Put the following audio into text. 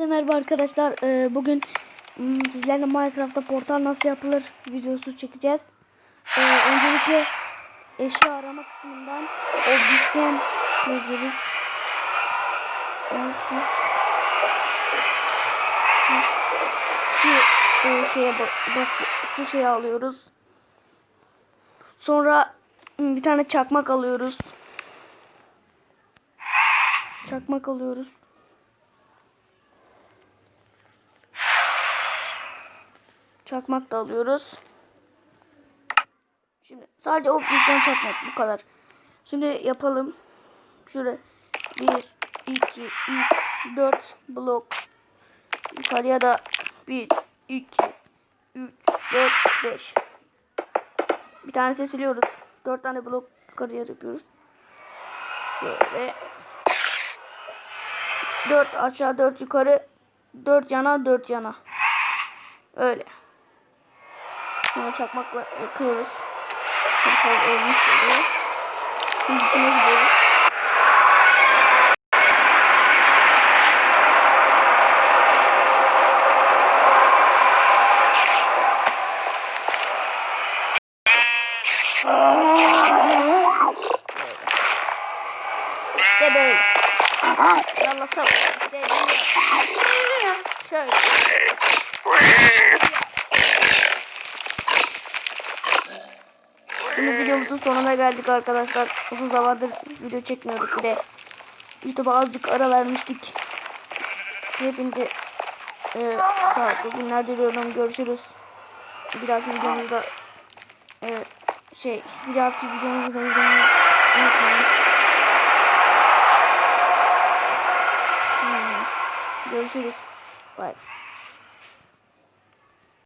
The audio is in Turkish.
Herkese merhaba arkadaşlar. Ee, bugün hmm, sizlerle Minecraft'ta portal nasıl yapılır videosu çekeceğiz. Ee, öncelikle eşya arama kısmından Obsidian yazıyoruz. Şu e, şeye şu şeyi alıyoruz. Sonra hmm, bir tane çakmak alıyoruz. Çakmak alıyoruz. Çakmak da alıyoruz. Şimdi sadece obsidyen çakmak bu kadar. Şimdi yapalım. Şöyle 1, 2, 3, 4 blok. Yukarıya da 1, 2, 3, 4, 5. Bir tane siliyoruz. 4 tane blok yukarıya yapıyoruz. Şöyle. 4 aşağı 4 yukarı 4 yana 4 yana. Öyle. Sonra çakmakla yakıyoruz. Portal olmuş oluyor. Şimdi içine gidiyoruz. İşte böyle. Yallah sağ İşte böyle. Şöyle. Şimdi videomuzun sonuna geldik arkadaşlar. Uzun zamandır video çekmiyorduk bir de. YouTube'a azıcık ara vermiştik. Hepinize e, sağlıklı günler diliyorum. Görüşürüz. Bir dahaki videomuzda e, şey bir dahaki izlemeyi unutmayın. Hmm. Görüşürüz. Bye.